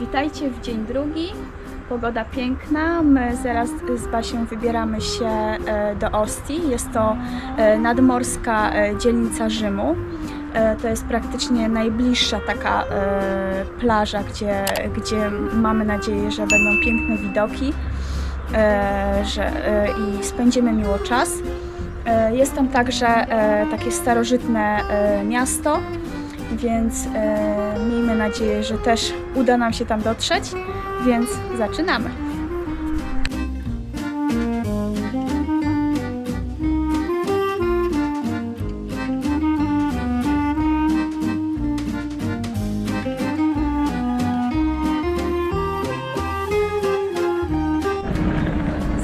Witajcie w dzień drugi. Pogoda piękna. My zaraz z Basią wybieramy się e, do Ostii. Jest to e, nadmorska e, dzielnica Rzymu. To jest praktycznie najbliższa taka plaża, gdzie, gdzie mamy nadzieję, że będą piękne widoki że, i spędzimy miło czas. Jest tam także takie starożytne miasto, więc e, miejmy nadzieję, że też uda nam się tam dotrzeć, więc zaczynamy.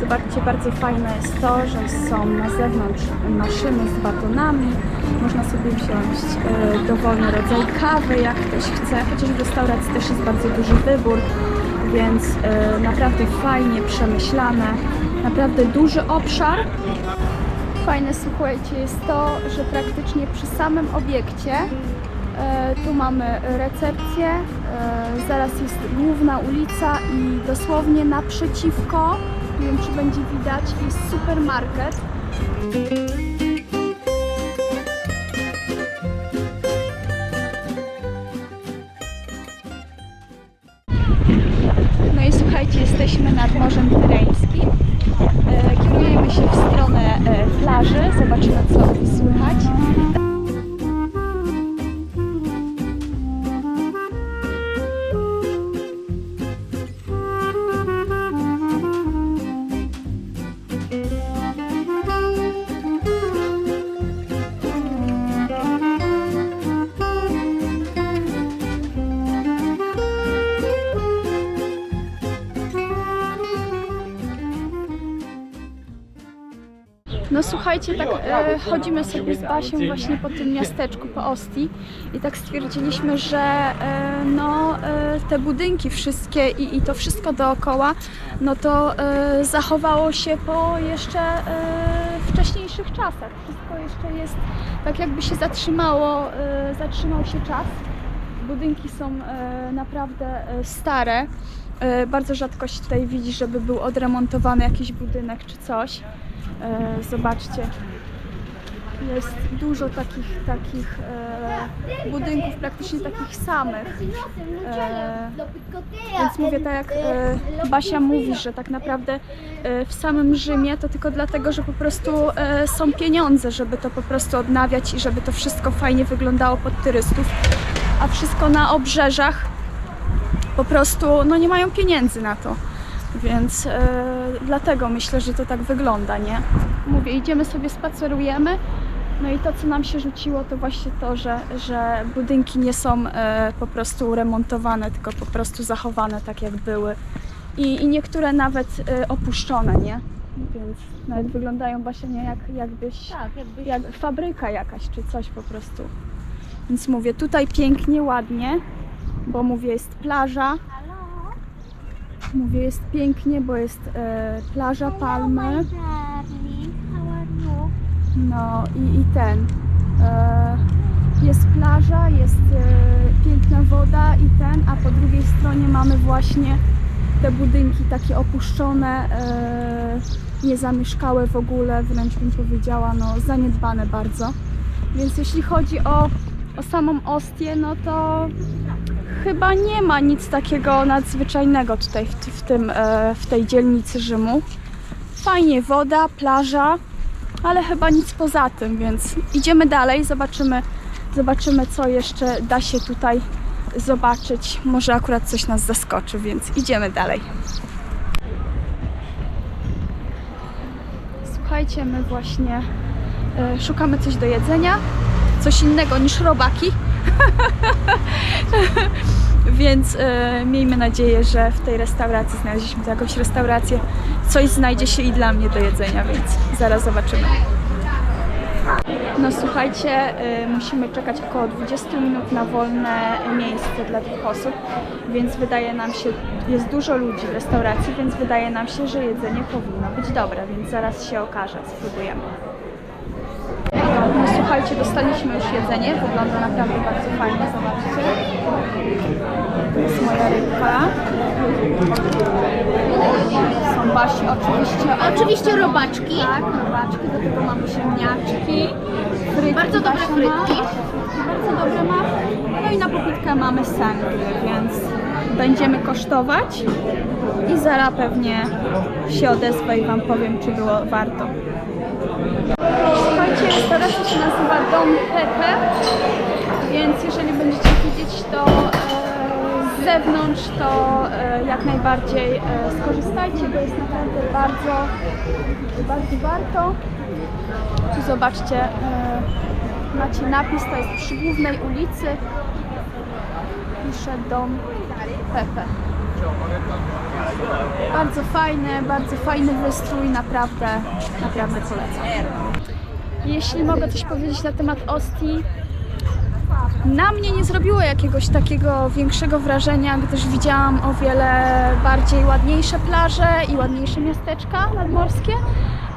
Zobaczcie, bardzo fajne jest to, że są na zewnątrz maszyny z batonami. Można sobie wziąć e, dowolny rodzaj kawy, jak ktoś chce. Chociaż w restauracji też jest bardzo duży wybór, więc e, naprawdę fajnie przemyślane. Naprawdę duży obszar. Fajne, słuchajcie, jest to, że praktycznie przy samym obiekcie e, tu mamy recepcję, e, zaraz jest główna ulica i dosłownie naprzeciwko, nie wiem czy będzie widać, jest supermarket. No i słuchajcie, jesteśmy nad Morzem Tyreńskim. E, Kierujemy się w stronę e, plaży. Zobaczymy, co słychać. Słuchajcie, tak e, chodzimy sobie z Basią właśnie po tym miasteczku, po Ostii i tak stwierdziliśmy, że e, no e, te budynki wszystkie i, i to wszystko dookoła, no to e, zachowało się po jeszcze e, wcześniejszych czasach. Wszystko jeszcze jest tak jakby się zatrzymało, e, zatrzymał się czas. Budynki są e, naprawdę e, stare. E, bardzo rzadko się tutaj widzi, żeby był odremontowany jakiś budynek czy coś. E, zobaczcie, jest dużo takich, takich e, budynków, praktycznie takich samych. E, więc mówię tak jak e, Basia mówi, że tak naprawdę e, w samym Rzymie to tylko dlatego, że po prostu e, są pieniądze, żeby to po prostu odnawiać i żeby to wszystko fajnie wyglądało pod turystów, a wszystko na obrzeżach po prostu no nie mają pieniędzy na to. Więc e, dlatego myślę, że to tak wygląda, nie? Mówię, idziemy sobie, spacerujemy. No i to, co nam się rzuciło, to właśnie to, że, że budynki nie są e, po prostu remontowane, tylko po prostu zachowane tak, jak były. I, i niektóre nawet e, opuszczone, nie? Więc nawet wyglądają właśnie nie jak, jakbyś, Tak, jakby jak fabryka jakaś, czy coś po prostu. Więc mówię, tutaj pięknie, ładnie, bo mówię, jest plaża, Mówię, jest pięknie, bo jest e, plaża Palmy. No i, i ten. E, jest plaża, jest e, piękna woda i ten, a po drugiej stronie mamy właśnie te budynki takie opuszczone, e, niezamieszkałe w ogóle, wręcz bym powiedziała, no zaniedbane bardzo. Więc jeśli chodzi o, o samą Ostię, no to chyba nie ma nic takiego nadzwyczajnego tutaj w, w, tym, e, w tej dzielnicy Rzymu. Fajnie woda, plaża, ale chyba nic poza tym, więc idziemy dalej, zobaczymy, zobaczymy co jeszcze da się tutaj zobaczyć. Może akurat coś nas zaskoczy, więc idziemy dalej. Słuchajcie, my właśnie e, szukamy coś do jedzenia, coś innego niż robaki. Więc e, miejmy nadzieję, że w tej restauracji znaleźliśmy jakąś restaurację. Coś znajdzie się i dla mnie do jedzenia, więc zaraz zobaczymy. No słuchajcie, e, musimy czekać około 20 minut na wolne miejsce dla dwóch osób, więc wydaje nam się, jest dużo ludzi w restauracji, więc wydaje nam się, że jedzenie powinno być dobre, więc zaraz się okaże, spróbujemy. Słuchajcie, dostaliśmy już jedzenie, wygląda naprawdę bardzo fajnie, zobaczcie. To jest moja rybka. Są Basi oczywiście. Oczywiście robaczki. Tak, robaczki, do tego mamy ziemniaczki. Frytki Bardzo dobre Basia frytki. Bardzo dobre ma. No i na popitkę mamy sangry, więc będziemy kosztować. I Zara pewnie się odezwę i Wam powiem, czy było warto. Słuchajcie, restauracja się nazywa Dom Pepe, więc jeżeli będziecie widzieć to e, z zewnątrz, to e, jak najbardziej e, skorzystajcie, bo jest naprawdę bardzo, bardzo warto. Tu zobaczcie, macie napis, to jest przy głównej ulicy. Pisze Dom Pepe. Bardzo fajny, bardzo fajny wystrój, naprawdę, naprawdę polecam. Jeśli mogę coś powiedzieć na temat Ostii, na mnie nie zrobiło jakiegoś takiego większego wrażenia, gdyż widziałam o wiele bardziej ładniejsze plaże i ładniejsze miasteczka nadmorskie.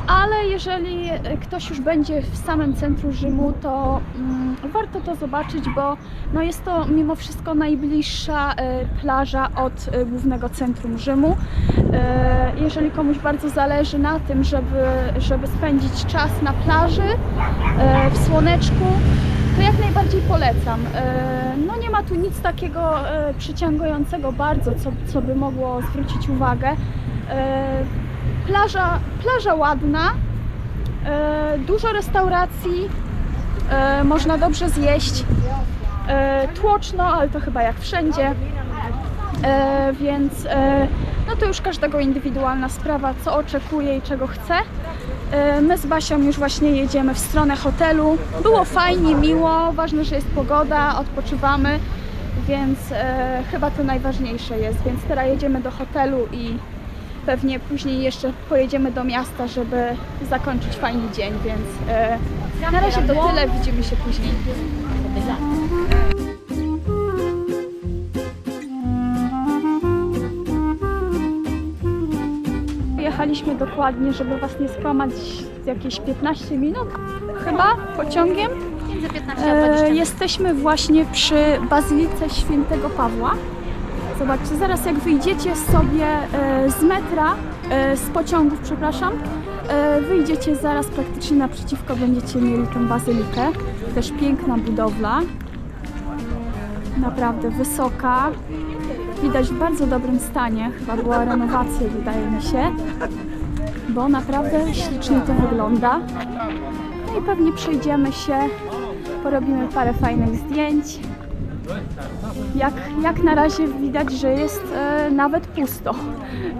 Ale jeżeli ktoś już będzie w samym centrum Rzymu, to mm, warto to zobaczyć, bo no jest to mimo wszystko najbliższa e, plaża od e, głównego centrum Rzymu. E, jeżeli komuś bardzo zależy na tym, żeby, żeby spędzić czas na plaży, e, w słoneczku, to jak najbardziej polecam. No nie ma tu nic takiego przyciągającego bardzo, co, co by mogło zwrócić uwagę. Plaża, plaża ładna, e, dużo restauracji, e, można dobrze zjeść. E, Tłoczno, ale to chyba jak wszędzie. Więc no to już każdego indywidualna sprawa, co oczekuje i czego chce. My z Basią już właśnie jedziemy w stronę hotelu. Było fajnie, miło, ważne, że jest pogoda, odpoczywamy, więc chyba to najważniejsze jest. Więc teraz jedziemy do hotelu i pewnie później jeszcze pojedziemy do miasta, żeby zakończyć fajny dzień, więc e, na razie to tyle, widzimy się później. Jechaliśmy dokładnie, żeby Was nie skłamać, jakieś 15 minut chyba pociągiem. Między 15 a 20 E, jesteśmy właśnie przy Bazylice Świętego Pawła. Zobaczcie, zaraz jak wyjdziecie sobie e, z metra, e, z pociągów, przepraszam, e, wyjdziecie zaraz praktycznie naprzeciwko, będziecie mieli tę bazylikę. Też piękna budowla, naprawdę wysoka. Widać w bardzo dobrym stanie, chyba była renowacja, wydaje mi się, bo naprawdę ślicznie to wygląda. No i pewnie przejdziemy się, porobimy parę fajnych zdjęć. Jak, jak na razie widać, że jest e, nawet pusto,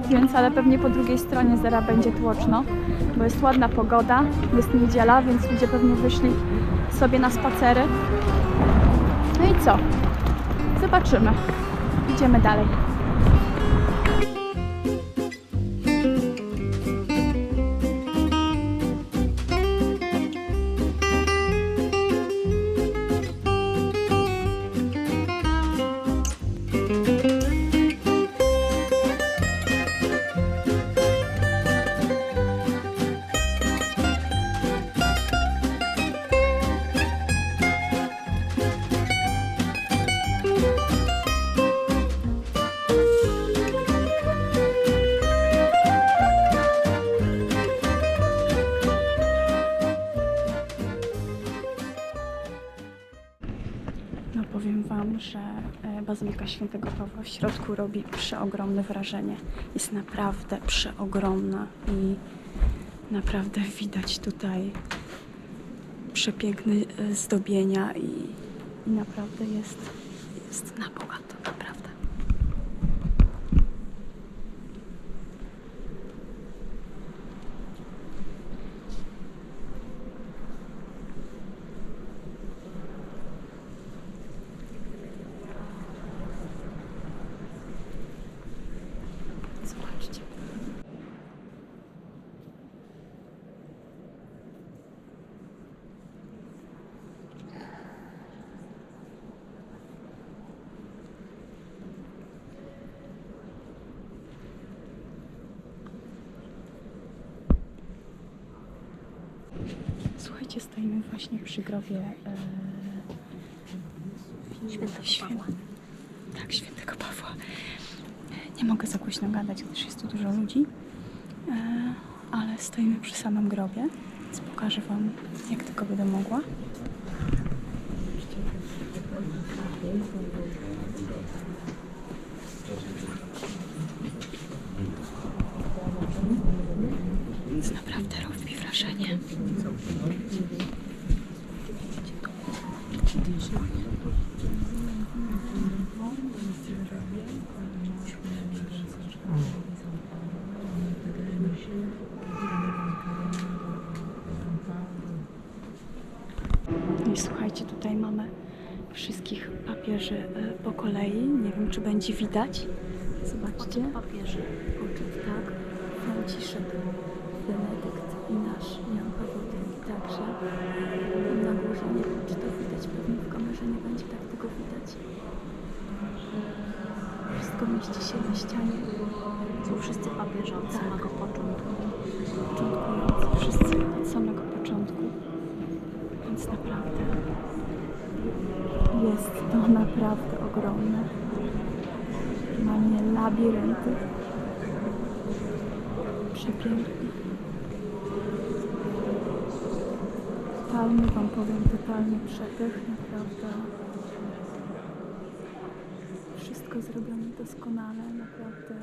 więc ale pewnie po drugiej stronie zaraz będzie tłoczno, bo jest ładna pogoda, jest niedziela, więc ludzie pewnie wyszli sobie na spacery. No i co? Zobaczymy. Idziemy dalej. Bazylika Świętego Pawła w środku robi przeogromne wrażenie. Jest naprawdę przeogromna i naprawdę widać tutaj przepiękne e, zdobienia i, i naprawdę jest, jest na bogato, naprawdę. Zobaczcie. Słuchajcie, stoimy właśnie przy grobie e, Świętego świę- Pawła. Tak, tak, świętego Pawła. Nie mogę za głośno gadać, gdyż jest tu dużo ludzi, e, ale stoimy przy samym grobie, więc pokażę Wam, jak tylko będę mogła. Więc naprawdę robi wrażenie. No I słuchajcie, tutaj mamy wszystkich papieży e, po kolei. Nie wiem, czy będzie widać. Zobaczcie. Papieży. Oczek, tak. Franciszek, Benedykt i nasz Jan Paweł II także. Na górze nie wiem, czy to widać. Pewnie w kamerze nie będzie tak tego widać. Wszystko mieści się na ścianie. Są wszyscy papieże od samego początku. Początkujący. Wszyscy od samego początku. Więc naprawdę jest to naprawdę ogromne. Normalnie labirynty. Przepiękne. Totalny Wam powiem, totalny przepych, naprawdę. Wszystko zrobione doskonale, naprawdę